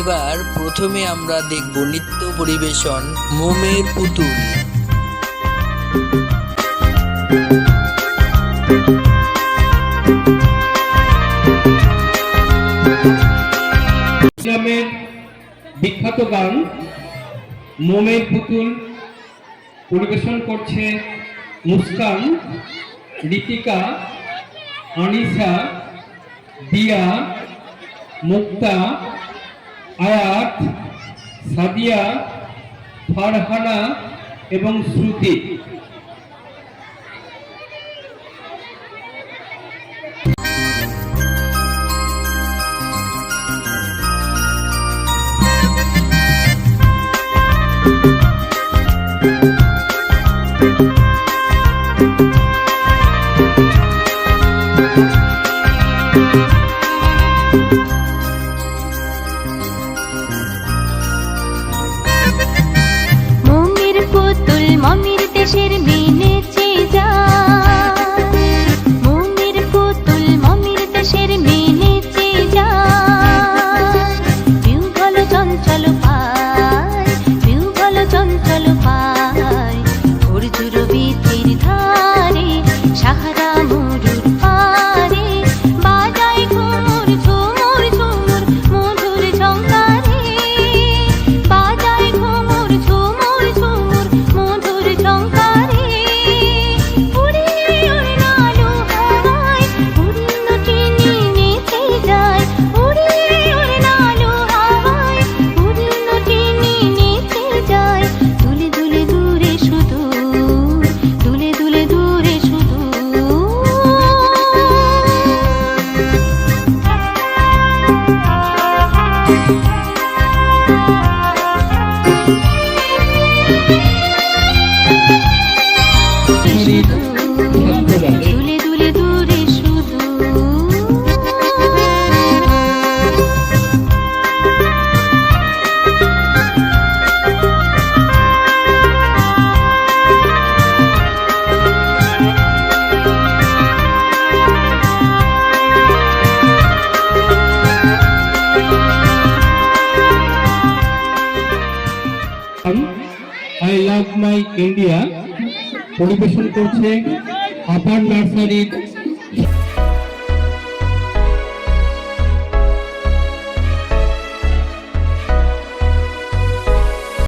এবার প্রথমে আমরা দেখব নৃত্য পরিবেশন মোমের পুতুল। বিখ্যাত গান মোমের পুতুল পরিবেশন করছে মুস্কান ঋতিকা আনিসা, দিয়া, মুক্তা আয়াত সাদিয়া ফারহানা এবং শ্রুতি। মমির Música I love my India পরিবেশন করছে আপার নার্সারির